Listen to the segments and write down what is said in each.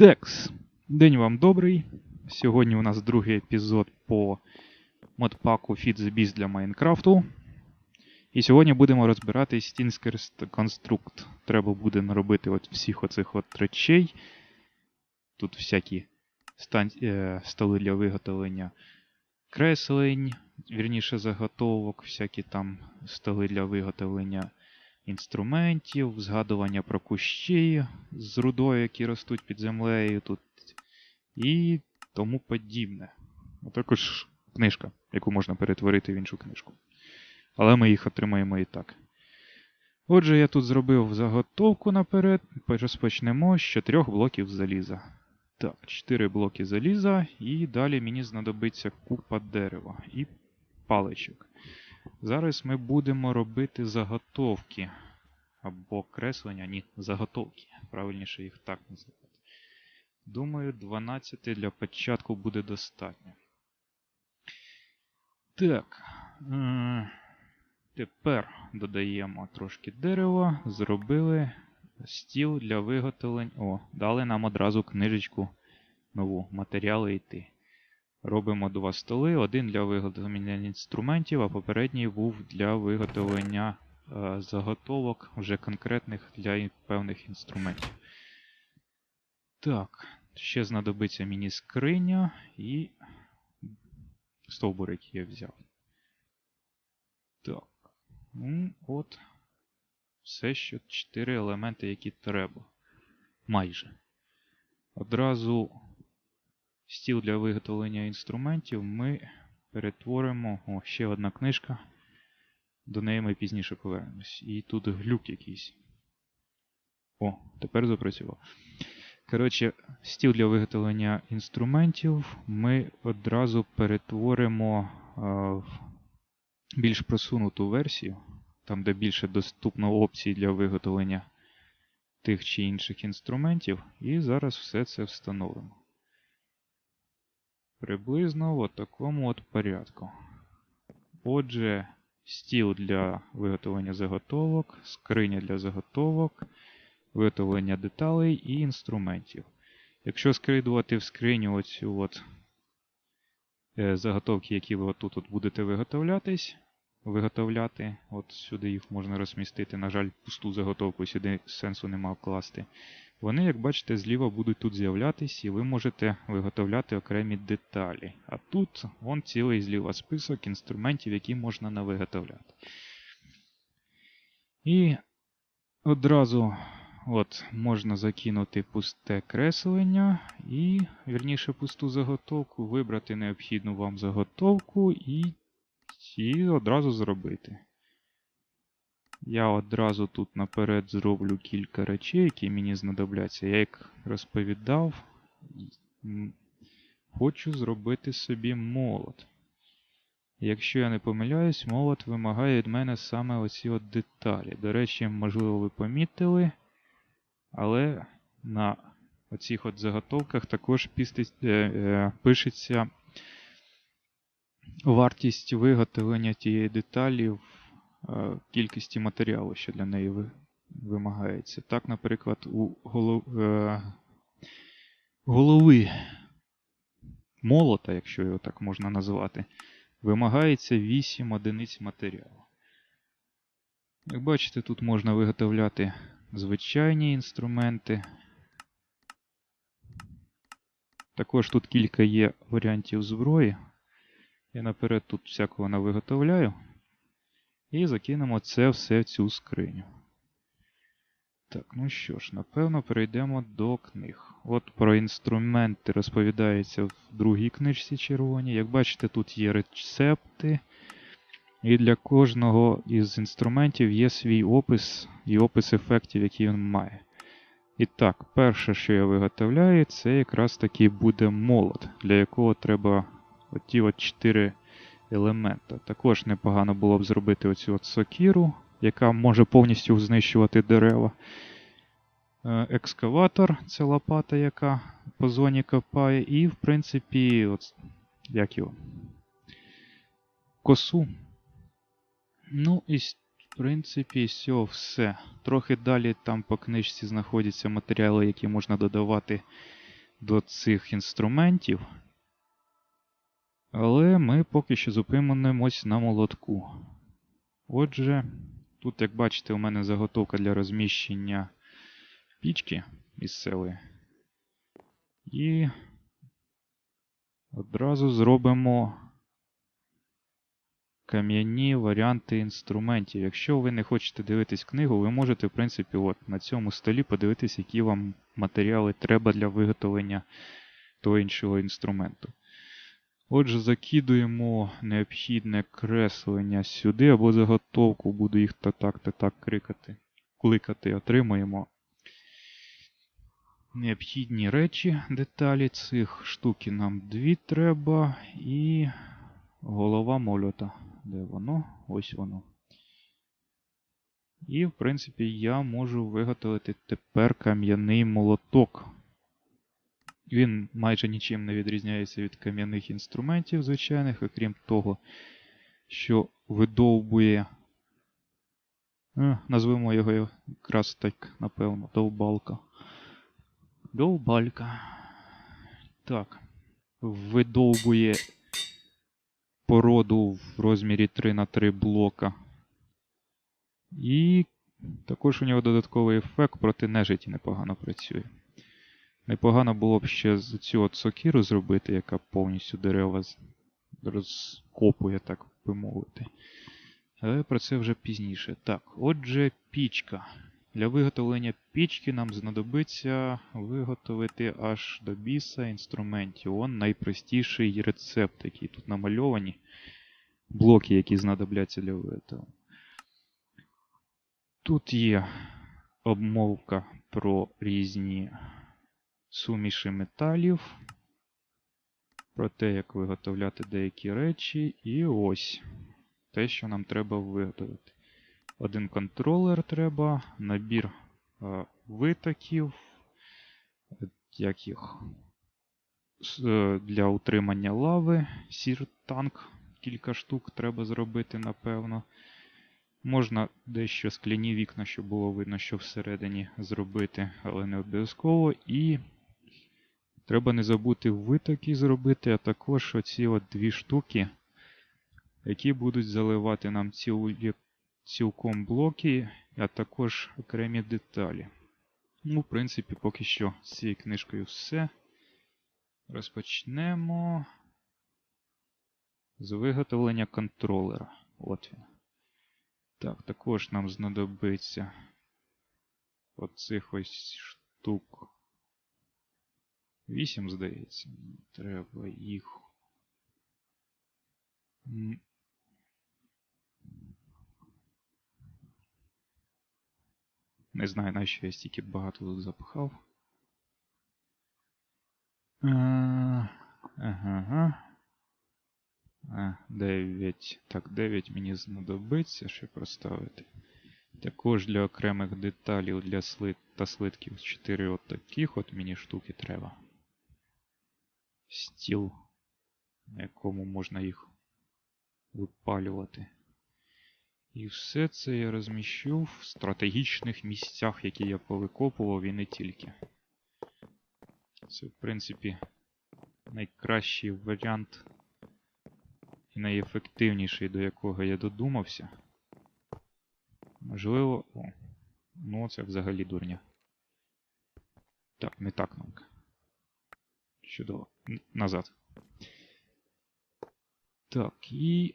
Текс. День вам добрий. Сьогодні у нас другий епізод по модпаку Feed the Beast для Майнкрафту. І сьогодні будемо розбирати стінський конструкт. Треба буде наробити от всіх оцих от речей. Тут всякі стан... е, столи для виготовлення креслень, вірніше заготовок, всякі там столи для виготовлення інструментів, згадування про кущі з рудою, які ростуть під землею тут, і тому подібне. А також книжка, яку можна перетворити в іншу книжку. Але ми їх отримаємо і так. Отже, я тут зробив заготовку наперед. Розпочнемо з чотирьох блоків заліза. Так, 4 блоки заліза, і далі мені знадобиться купа дерева і паличок. Зараз ми будемо робити заготовки. Або креслення, ні, заготовки. Правильніше їх так називати. Думаю, 12 для початку буде достатньо. Так. е, Тепер додаємо трошки дерева. Зробили стіл для виготовлень. О, дали нам одразу книжечку нову. Матеріали йти. Робимо два столи, один для виготовлення інструментів, а попередній був для виготовлення е, заготовок вже конкретних для певних інструментів. Так, ще знадобиться мені скриня і стовбур, який я взяв. Так. Ну, от. Все, що 4 елементи, які треба. Майже. Одразу стіл для виготовлення інструментів ми перетворимо. О, ще одна книжка. До неї ми пізніше повернемось. І тут глюк якийсь. О, тепер запрацював. Коротше, стіл для виготовлення інструментів ми одразу перетворимо а, в більш просунуту версію, там, де більше доступно опцій для виготовлення тих чи інших інструментів. І зараз все це встановимо. Приблизно в такому от порядку. Отже, стіл для виготовлення заготовок, скриня для заготовок, виготовлення деталей і інструментів. Якщо скидувати в скриню оцю от е, заготовки, які ви отут от будете виготовляти, от сюди їх можна розмістити. На жаль, пусту заготовку сюди сенсу нема вкласти. Вони, як бачите, зліва будуть тут з'являтись, і ви можете виготовляти окремі деталі. А тут вон цілий зліва список інструментів, які можна навиготовляти. І одразу от, можна закинути пусте креслення і, вірніше, пусту заготовку, вибрати необхідну вам заготовку і, і одразу зробити. Я одразу тут наперед зроблю кілька речей, які мені знадобляться. Я як розповідав, хочу зробити собі молот. Якщо я не помиляюсь, молот вимагає від мене саме оці от деталі. До речі, можливо, ви помітили, але на оцих от заготовках також е, е, пишеться вартість виготовлення тієї деталі в кількості матеріалу, що для неї вимагається. Так, наприклад, у голов, е, голови молота, якщо його так можна назвати, вимагається 8 одиниць матеріалу. Як бачите, тут можна виготовляти звичайні інструменти. Також тут кілька є варіантів зброї. Я наперед тут всякого навиготовляю. І закинемо це все в цю скриню. Так, ну що ж, напевно, перейдемо до книг. От про інструменти розповідається в другій книжці червоній. Як бачите, тут є рецепти. І для кожного із інструментів є свій опис і опис ефектів, які він має. І так, перше, що я виготовляю, це якраз таки буде молот, для якого треба оті от 4 елемента. Також непогано було б зробити оцю от сокіру, яка може повністю знищувати дерева. Е, Екскаватор це лопата, яка по зоні копає. І, в принципі, от, як його? Косу. Ну, і в принципі, все, все. Трохи далі там по книжці знаходяться матеріали, які можна додавати до цих інструментів. Але ми поки що зупинимось на молотку. Отже, тут, як бачите, у мене заготовка для розміщення пічки місцевої. І одразу зробимо кам'яні варіанти інструментів. Якщо ви не хочете дивитись книгу, ви можете, в принципі, от на цьому столі подивитись, які вам матеріали треба для виготовлення того іншого інструменту. Отже, закидуємо необхідне креслення сюди, або заготовку, буду їх та так, та так крикати, кликати, отримуємо необхідні речі, деталі цих штуки нам дві треба, і голова мольота. Де воно? Ось воно. І, в принципі, я можу виготовити тепер кам'яний молоток. Він майже нічим не відрізняється від кам'яних інструментів звичайних, окрім того, що видовбує. Е, назвемо його якраз так, напевно, довбалка. Довбалька. Так. Видовбує породу в розмірі 3 на 3 блока. І також у нього додатковий ефект проти нежиті непогано працює. Непогано було б ще цю от сокиру зробити, яка повністю дерева розкопує, так би мовити. Але про це вже пізніше. Так, отже, пічка. Для виготовлення пічки нам знадобиться виготовити аж до біса інструментів. Он найпростіший рецепт, який тут намальовані. Блоки, які знадобляться для виготовлення. Тут є обмовка про різні суміші металів, про те, як виготовляти деякі речі, і ось те, що нам треба виготовити. Один контролер треба, набір е, витоків, як їх, е, для утримання лави, сір-танк, кілька штук треба зробити, напевно. Можна дещо скляні вікна, щоб було видно, що всередині зробити, але не обов'язково. І треба не забути витоки зробити, а також оці от дві штуки, які будуть заливати нам цілі, цілком блоки, а також окремі деталі. Ну, в принципі, поки що з цією книжкою все. Розпочнемо з виготовлення контролера. От він. Так, також нам знадобиться оцих ось штук. Вісім, здається. Треба їх. Не знаю, на що я стільки багато тут запхав. Е, Ага. А, 9. Так, 9 мені знадобиться, щоб проставити. Також для окремих деталей для слит та слитків 4 от таких от мені штуки треба. Стіл, на якому можна їх випалювати. І все це я розміщу в стратегічних місцях, які я повикопував і не тільки. Це, в принципі, найкращий варіант і найефективніший, до якого я додумався. Можливо. О, ну це взагалі дурня. Так, не так намка. Чудово. Назад. Так, і.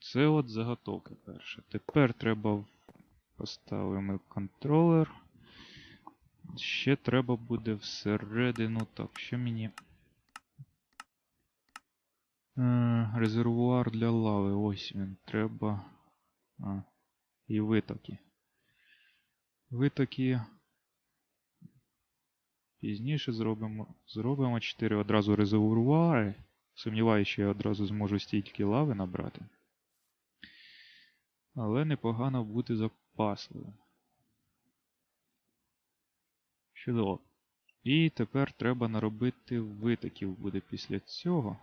Це от заготовка перша. Тепер треба поставимо контролер. Ще треба буде всередину. Так, що мені. Е, резервуар для лави. Ось він. Треба. А, і витоки. Витоки. Пізніше зробимо. Зробимо 4 одразу резервуари. Сумніваюся, що я одразу зможу стільки лави набрати. Але непогано бути запасливим. Чудово. І тепер треба наробити витоків буде після цього.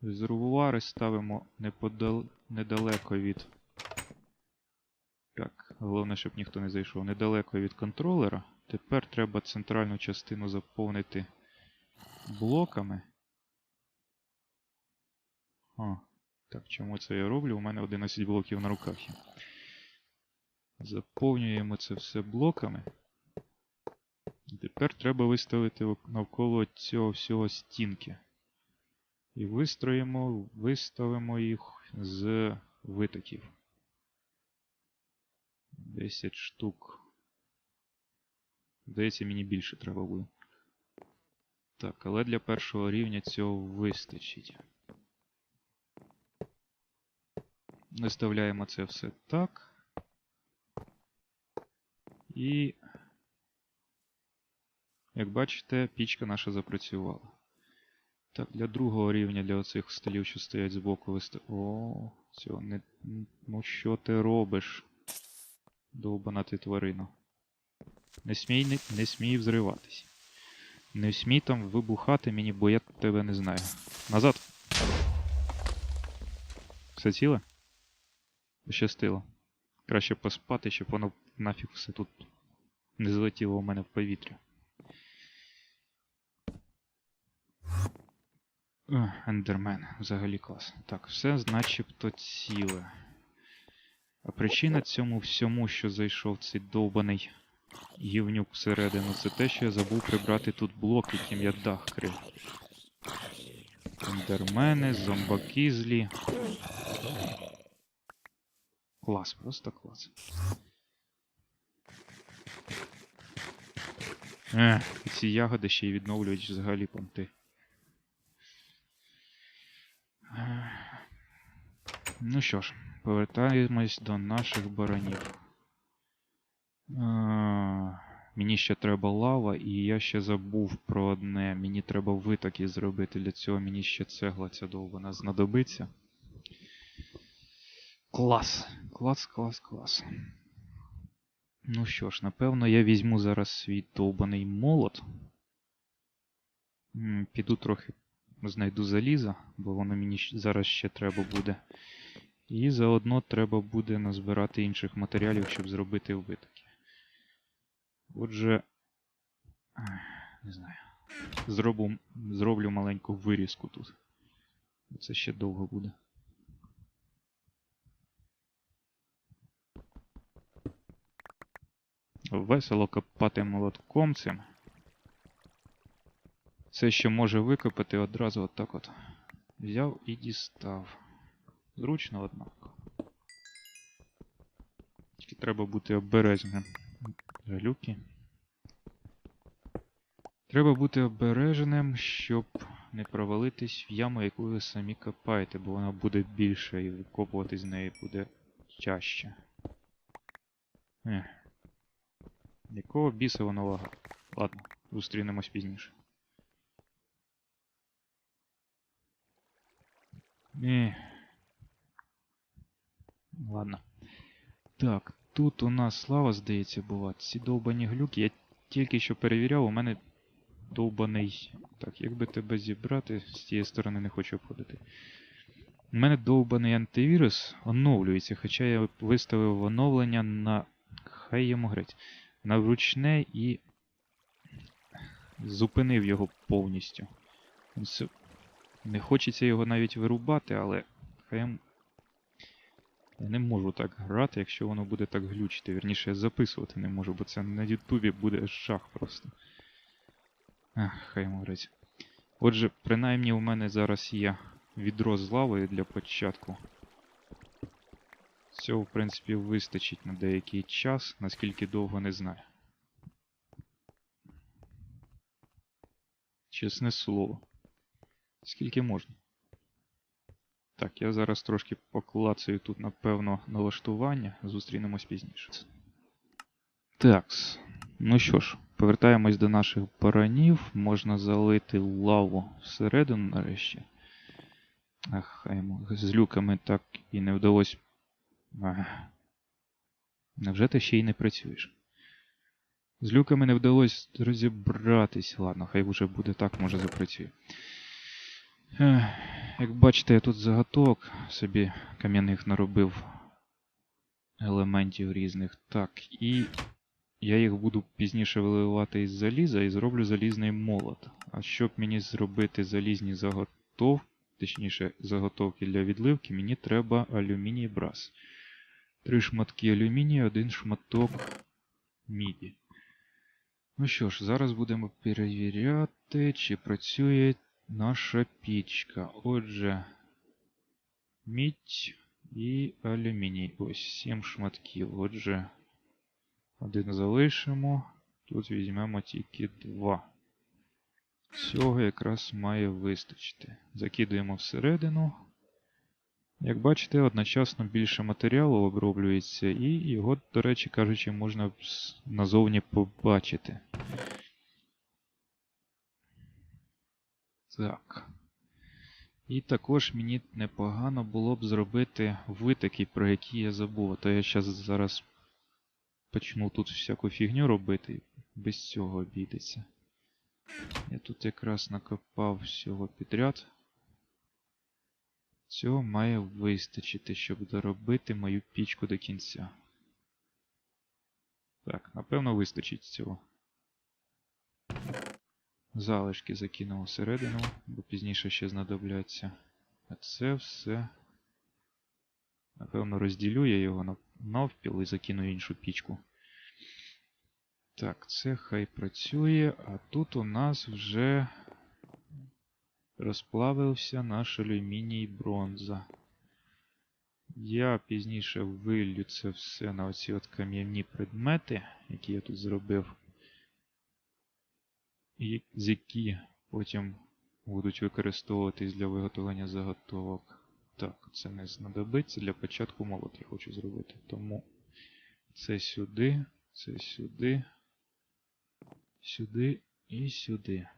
Резервуари ставимо неподал... недалеко від. Так, головне, щоб ніхто не зайшов. Недалеко від контролера. Тепер треба центральну частину заповнити блоками. А, так, чому це я роблю? У мене 11 блоків на руках. Заповнюємо це все блоками. Тепер треба виставити навколо цього всього стінки. І вистроїмо, виставимо їх з витоків. 10 штук. Здається, мені більше треба буде. Так, але для першого рівня цього вистачить. Виставляємо це все так. І, як бачите, пічка наша запрацювала. Так, для другого рівня, для оцих столів, що стоять збоку, вистав... О, цього не. Ну що ти робиш? Довбана ти тварина. Не смій, не, не смій взриватись. Не смій там вибухати мені, бо я тебе не знаю. Назад. Все ціле? Пощастило. Краще поспати, щоб воно нафіг все тут не злетіло у мене в повітря. Ех, Ендермен, взагалі клас. Так, все начебто ціле. А причина цьому всьому, що зайшов цей довбаний гівнюк всередину, це те, що я забув прибрати тут блок, яким я дах крив. Ендермени, зомбаки злі. Клас, просто клас. І ці ягоди ще й відновлюють взагалі понти. Ну що ж, повертаємось до наших баранів. Мені ще треба лава, і я ще забув про одне. Мені треба витоки зробити. Для цього мені ще цегла ця довбана знадобиться. Клас! Клас, клас, клас. Ну що ж, напевно, я візьму зараз свій довбаний молот. Піду трохи знайду заліза, бо воно мені зараз ще треба буде. І заодно треба буде назбирати інших матеріалів, щоб зробити витоки. Отже, не знаю. Зроблю, зроблю маленьку вирізку тут. Це ще довго буде. Весело копати молотком цим. Це що може викопати одразу отак от. Взяв і дістав. Зручно, однак. Тільки треба бути обережним. Жалюки. Треба бути обережним, щоб не провалитись в яму, яку ви самі копаєте, бо вона буде більша і викопувати з неї буде чаще. Ех. Якого біса воно лага? Ладно, зустрінемось пізніше. Ех. Ладно. Так, тут у нас слава, здається, була. Ці довбані глюки. Я тільки що перевіряв, у мене довбаний. Так, як би тебе зібрати, з цієї сторони не хочу обходити. У мене довбаний антивірус оновлюється, хоча я виставив оновлення на. Хай йому греть. На вручне і зупинив його повністю. Не хочеться його навіть вирубати, але хай я не можу так грати, якщо воно буде так глючити. Вірніше, я записувати не можу, бо це на Ютубі буде жах просто. Ах, хай морець. Отже, принаймні у мене зараз є відро з лавою для початку. Цього, в принципі, вистачить на деякий час, наскільки довго не знаю. Чесне слово. Скільки можна? Так, я зараз трошки поклацаю тут, напевно, налаштування. Зустрінемось пізніше. Такс. Ну що ж, повертаємось до наших баранів. Можна залити лаву всередину нарешті. Ах, з люками так і не вдалося. Ах. Невже ти ще й не працюєш? З люками не вдалося розібратись. Ладно, хай вже буде так, може запрацює. Ех, Як бачите, я тут заготовок собі кам'яних наробив елементів різних. Так, і я їх буду пізніше виливати із заліза і зроблю залізний молот. А щоб мені зробити залізні заготовки, точніше заготовки для відливки, мені треба алюміній брас. Три шматки алюмінію, один шматок міді. Ну що ж, зараз будемо перевіряти, чи працює наша пічка. Отже, мідь і алюміній. Ось 7 шматків. Отже, один залишимо. Тут візьмемо тільки два. Цього якраз має вистачити. Закидуємо всередину. Як бачите, одночасно більше матеріалу оброблюється, і його, до речі кажучи, можна назовні побачити. Так. І також мені непогано було б зробити витоки, про які я забув. А То я щас зараз почну тут всяку фігню робити, без цього обійдеться. Я тут якраз накопав всього підряд. Цього має вистачити, щоб доробити мою пічку до кінця. Так, напевно, вистачить цього. Залишки закинемо всередину, бо пізніше ще знадобляться. А це все. Напевно, розділю я його навпіл і закину іншу пічку. Так, це хай працює, а тут у нас вже розплавився наш алюміній бронза. Я пізніше виллю це все на оці от кам'яні предмети, які я тут зробив, які потім будуть використовуватись для виготовлення заготовок. Так, це не знадобиться. Для початку молот я хочу зробити. Тому це сюди, це сюди, сюди і сюди.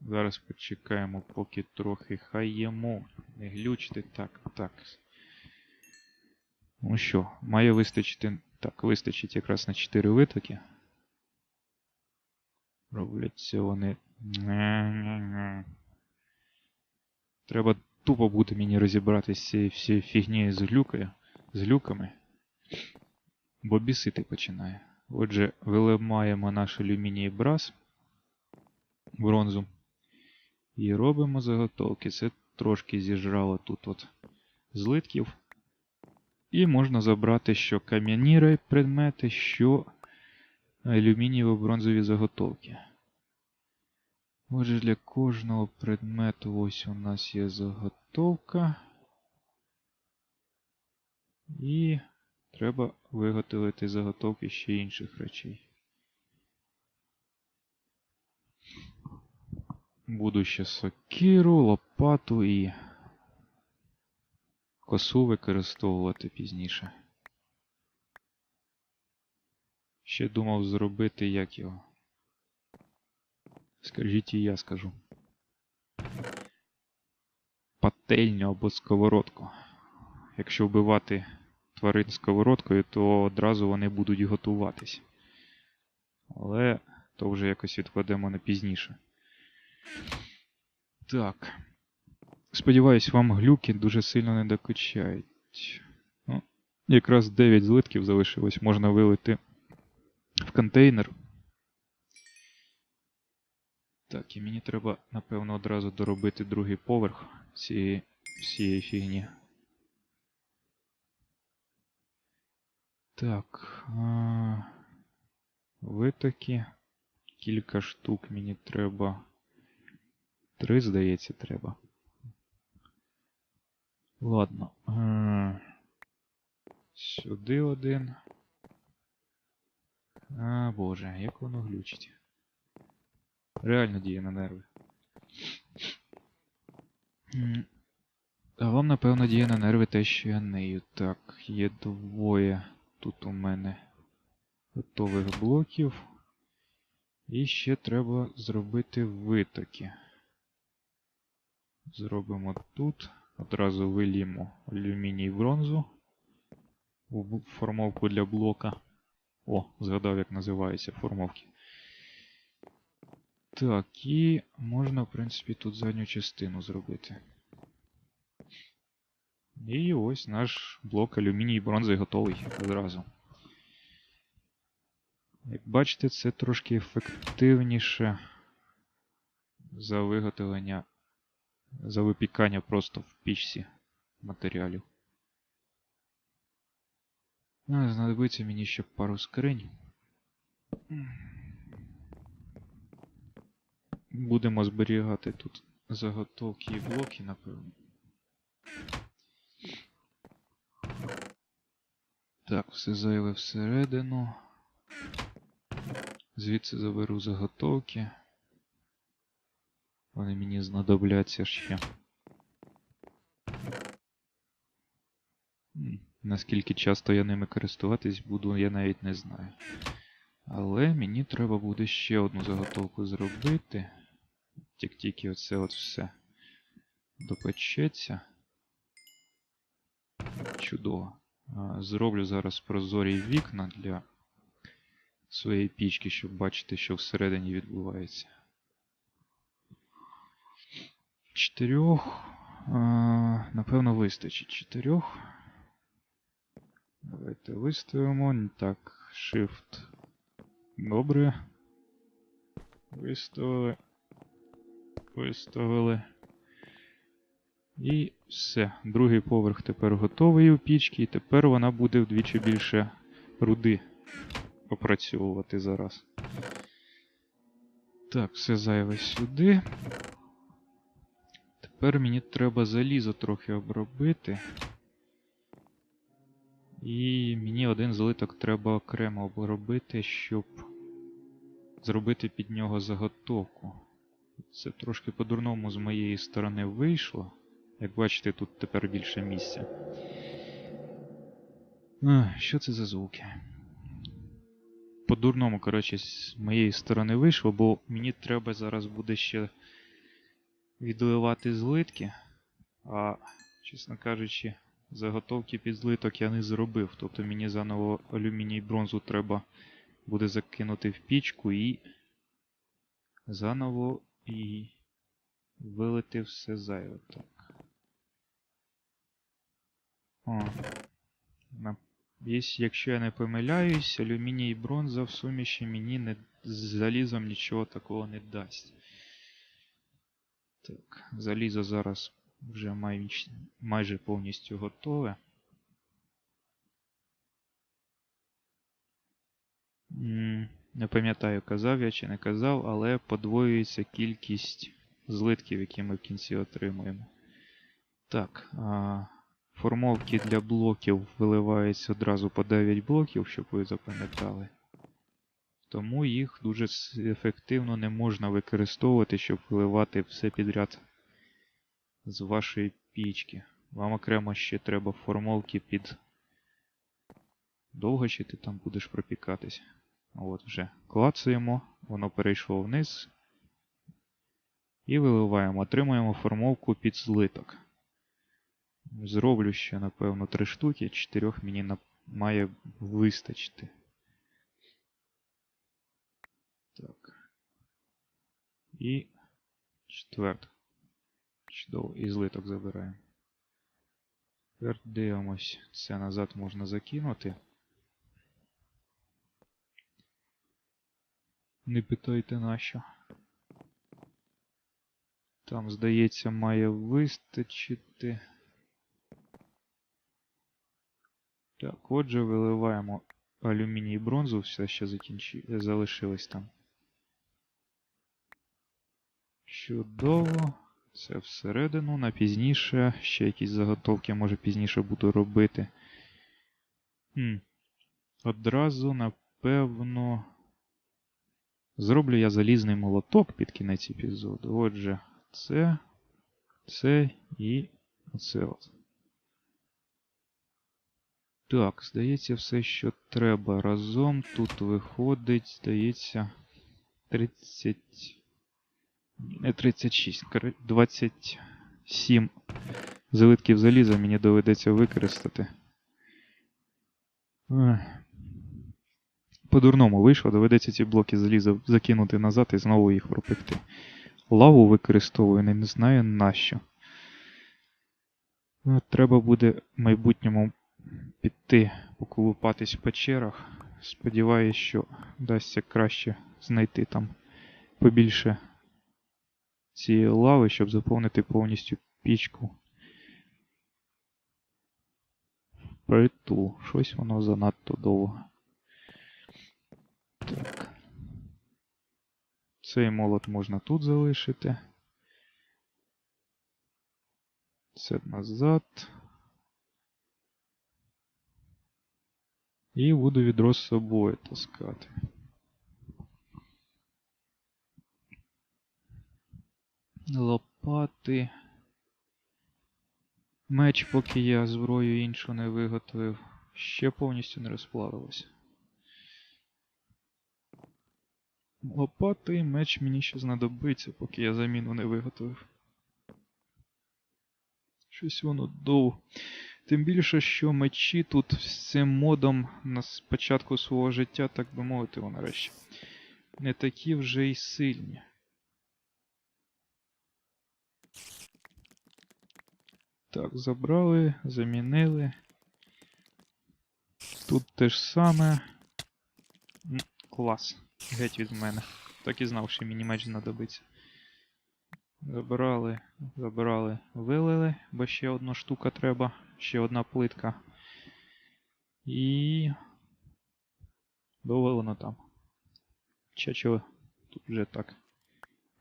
Зараз почекаємо, поки трохи хаємо. Не глючте. Так, так. Ну що, має вистачити. Так, вистачить якраз на 4 витоки. Робляться вони. Треба тупо буде мені розібратися з цією всією фігнею з глюкою, з глюками. Бо бісити починає. Отже, виливаємо наш алюміній брас, бронзу. І робимо заготовки. Це трошки зіжрало тут от злитків. І можна забрати що кам'яні предмети, що алюмінієво-бронзові заготовки. Отже, для кожного предмету ось у нас є заготовка. І треба виготовити заготовки ще інших речей. Буду ще сокиру, лопату і косу використовувати пізніше. Ще думав зробити як його. Скажіть і я скажу. Пательню або сковородку. Якщо вбивати тварин сковородкою, то одразу вони будуть готуватись. Але то вже якось відкладемо на пізніше. Так. Сподіваюсь, вам глюки дуже сильно не докучають. Ну, якраз 9 злитків залишилось, можна вилити в контейнер. Так, і мені треба, напевно, одразу доробити другий поверх цієї всієї фігні. Так. А... Витоки. Кілька штук мені треба. Три, здається, треба. Ладно. Е, Сюди один. А, боже, як воно глючить. Реально діє на нерви. А вам, напевно, діє на нерви те, що я нею. Так, є двоє тут у мене готових блоків. І ще треба зробити витоки. Зробимо тут. Одразу виліємо алюміній бронзу у формовку для блока. О, згадав, як називаються формовки. Так, і можна, в принципі, тут задню частину зробити. І ось наш блок алюміній і бронзи готовий одразу. Як бачите, це трошки ефективніше за виготовлення, за випікання просто в пічці матеріалів. Ну, знадобиться мені ще пару скринь. Будемо зберігати тут заготовки і блоки, напевно. Так, все зайве всередину. Звідси заберу заготовки. Вони мені знадобляться ще. Наскільки часто я ними користуватись буду, я навіть не знаю. Але мені треба буде ще одну заготовку зробити. Як тільки оце от все допечеться. Чудово. Зроблю зараз прозорі вікна для своєї пічки, щоб бачити, що всередині відбувається. Чотирьох. Напевно, вистачить чотирьох. Давайте виставимо. Так, Shift. Добре. Виставили. Виставили. І все. Другий поверх тепер готовий у пічці, і тепер вона буде вдвічі більше руди опрацьовувати зараз. Так, все зайве сюди. Тепер мені треба залізо трохи обробити. І мені один злиток треба окремо обробити, щоб зробити під нього заготовку. Це трошки по-дурному з моєї сторони вийшло. Як бачите, тут тепер більше місця. Що це за звуки? По-дурному, коротше, з моєї сторони вийшло, бо мені треба зараз буде ще відливати злитки. А, чесно кажучи, заготовки під злиток я не зробив. Тобто мені заново алюміній бронзу треба буде закинути в пічку і заново і вилити все зайве. Так. О. Якщо я не помиляюсь, алюміній і бронза в суміші мені не... з залізом нічого такого не дасть. Так, залізо зараз вже майж... майже повністю готове. Не пам'ятаю, казав я чи не казав, але подвоюється кількість злитків, які ми в кінці отримуємо. Так, формовки для блоків виливаються одразу по 9 блоків, щоб ви запам'ятали. Тому їх дуже ефективно не можна використовувати, щоб виливати все підряд з вашої пічки. Вам окремо ще треба формовки під. Довго ще ти там будеш пропікатись. От вже клацаємо, воно перейшло вниз. І виливаємо. Отримуємо формовку під злиток. Зроблю ще, напевно, три штуки, чотирьох мені на... має вистачити. Так. І четверта. Чудово, і злиток забираємо. Тепер дивимось, це назад можна закинути. Не питайте нащо. Там, здається, має вистачити. Так, отже, виливаємо алюміній і бронзу, все ще закінчи... залишилось там. Чудово. Це всередину. На пізніше. Ще якісь заготовки, може пізніше буду робити. Хм. Одразу, напевно. Зроблю я залізний молоток під кінець епізоду. Отже, це, це і от. Так, здається, все, що треба. Разом тут виходить, здається, 30. Не 36, 27 залитків заліза мені доведеться використати. По-дурному вийшло, доведеться ці блоки заліза закинути назад і знову їх пропекти. Лаву використовую, не, не знаю нащо. Е, Треба буде в майбутньому піти поколупатись в печерах, Сподіваюсь, що вдасться краще знайти там побільше цієї лави, щоб заповнити повністю пічку. Притул. Щось воно занадто довго. Так. Цей молот можна тут залишити. Це назад. І буду відро з собою таскати. Лопати. Меч, поки я зброю іншу не виготовив, ще повністю не розплавилося. Лопати і меч мені ще знадобиться, поки я заміну не виготовив. Щось воно довго. Тим більше, що мечі тут з цим модом на спочатку свого життя, так би мовити, нарешті, не такі вже й сильні. Так, забрали, замінили. Тут те ж саме. Клас. Геть від мене. Так і знав, що мені меч знадобиться. Забирали, забирали, вилили, бо ще одна штука треба, ще одна плитка. І. Довго воно там. Чи чого? Тут вже так.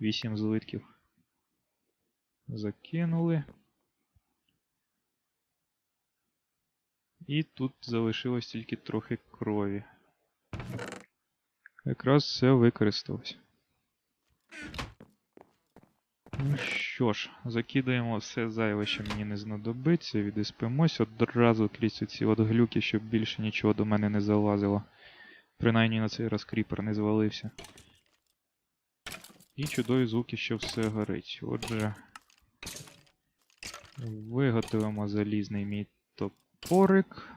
8 злитків. Закинули. І тут залишилось тільки трохи крові. Якраз все використалось. Ну що ж, закидаємо все зайве, що мені не знадобиться, відіспимось одразу крізь ці от глюки, щоб більше нічого до мене не залазило. Принаймні на цей раз кріпер не звалився. І чудові звуки, що все горить. Отже, виготовимо залізний мій топорик.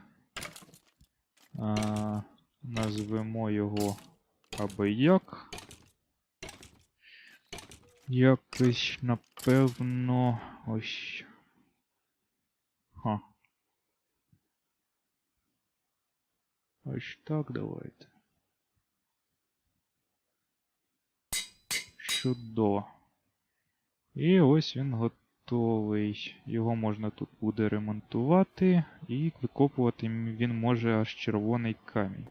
А, назвемо його аби як. Якось, напевно, ось. Ха. Ось так давайте. Чудово. І ось він готовий. Його можна тут буде ремонтувати, і викопувати він може аж червоний камінь.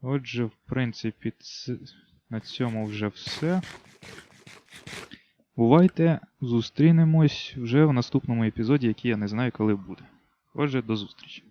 Отже, в принципі, ц... на цьому вже все. Бувайте, зустрінемось вже в наступному епізоді, який я не знаю, коли буде. Отже, до зустрічі.